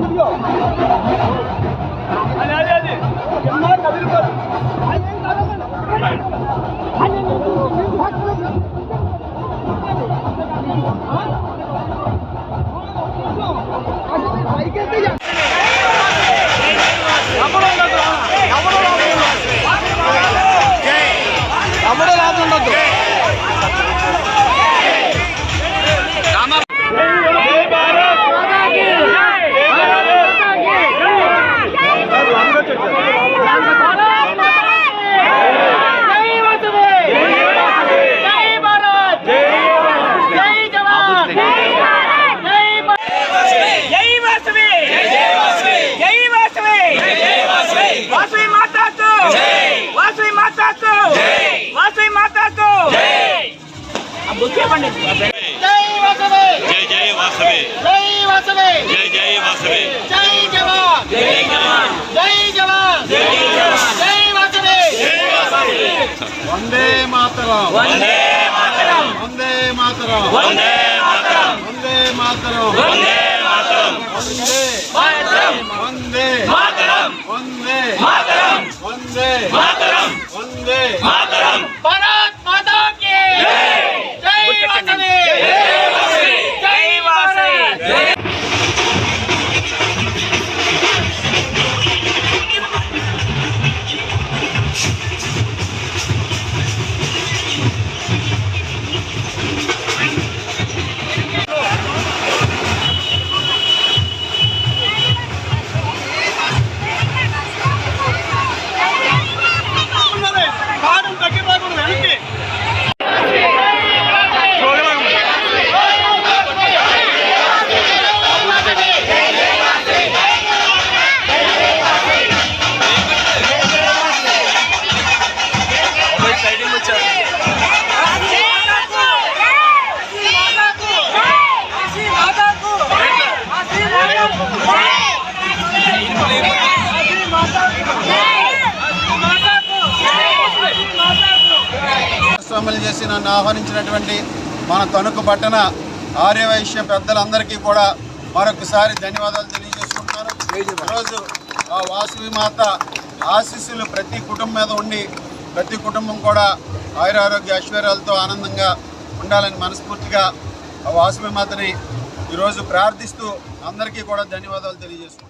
વાંદરીઓ અને આજે આજે એમના કબીર પર બાઈકે થઈ જાય వాసవి మాతాకు! వాసవి మాతాకు! ఇవ్వండి జై వాసవి! జై జై వాసవి! జై వాసవి! జై జై వాసవి! జై జవాన్! జై జవాన్! జై జవాన్! జై వాసవి! వందే మాతరం! వందే మాతరం! వందే మాతరం! వందే మాతరం! వందే మాతరం! వందే మాతరం! వందే వందే 마더럼 원대 마더럼 원대 마더럼 원대 마더럼 바람! నన్ను ఆహ్వానించినటువంటి మన తణుకు పట్టణ ఆర్యవైశ్య పెద్దలందరికీ కూడా మరొకసారి ధన్యవాదాలు తెలియజేసుకుంటున్నాను. ఈరోజు ఆ వాసవి మాత ఆశీస్సులు ప్రతి కుటుంబం మీద ఉండి ప్రతి కుటుంబం కూడా ఆయురారోగ్య ఐశ్వర్యాలతో ఆనందంగా ఉండాలని మనస్ఫూర్తిగా ఆ వాసవి మాతని ఈరోజు ప్రార్థిస్తూ అందరికీ కూడా ధన్యవాదాలు తెలియజేస్తున్నాను.